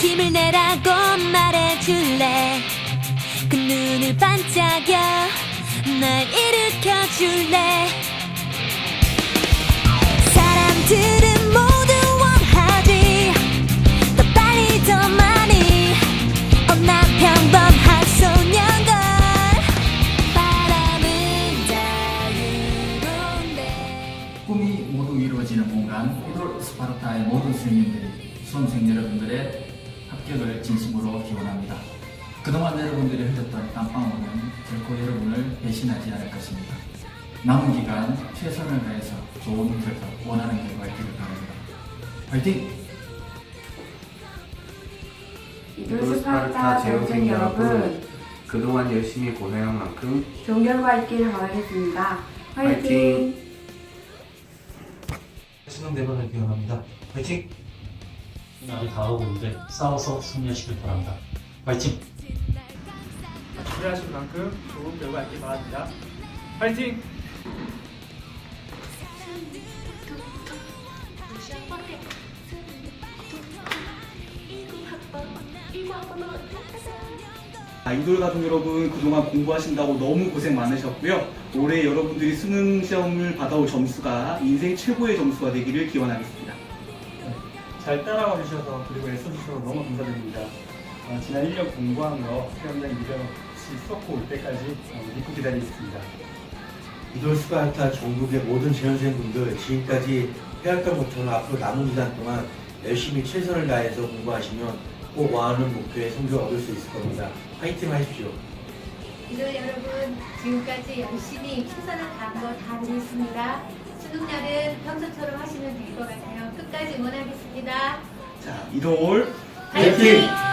힘을 내라고 말해줄래? 그 눈을 반짝여 날 일으켜줄래? 사람들은 모두 원하지. 더 빨리 더 많이. 어, 난 평범한 소년걸. 바람은 자유로운데. 꿈이 모두 이루어지는 공간 이돌 스파르타의 모든 수행님들이 수험생 여러분들의 합격을 진심으로 기원합니다. 그동안 여러분들이 흘렸던 땀방울은 결코 여러분을 배신하지 않을 것입니다. 남은 기간 최선을 다해서 좋은 결과, 원하는 결과 있기를 바랍니다. 화이팅! 이돌 스파르타 재학생 여러분, 그동안 열심히 고생한 만큼 좋은 결과 있기를 바라겠습니다. 화이팅! 화이팅! 수능 대박을 기원합니다. 화이팅! 날이 다가오고 있는데 싸워서 승리하시길 바랍니다. 파이팅! 기대하신 만큼 좋은 결과 있길 바랍니다. 파이팅! 아이돌 가족 여러분 그동안 공부하신다고 너무 고생 많으셨고요. 올해 여러분들이 수능 시험을 받아올 점수가 인생 최고의 점수가 되기를 기원하겠습니다. 잘 따라와 주셔서 그리고 애써주셔서 너무 감사드립니다. 어, 지난 1년 공부한 거 시험장 이력시 수업고 올 때까지 어, 믿고 기다리겠습니다. 이돌 스파르타 전국의 모든 재연생분들 지금까지 해왔던 것처럼 앞으로 남은 기간 동안 열심히 최선을 다해서 공부하시면 꼭 원하는 목표의 성적을 얻을 수 있을 겁니다. 파이팅 하십시오. 이들 여러분 지금까지 열심히 최선을 다한 거다 알고 있습니다. 수능날은 평소처럼 하시면 될 것 같아요. 끝까지 응원하겠습니다. 자, 이돌 파이팅!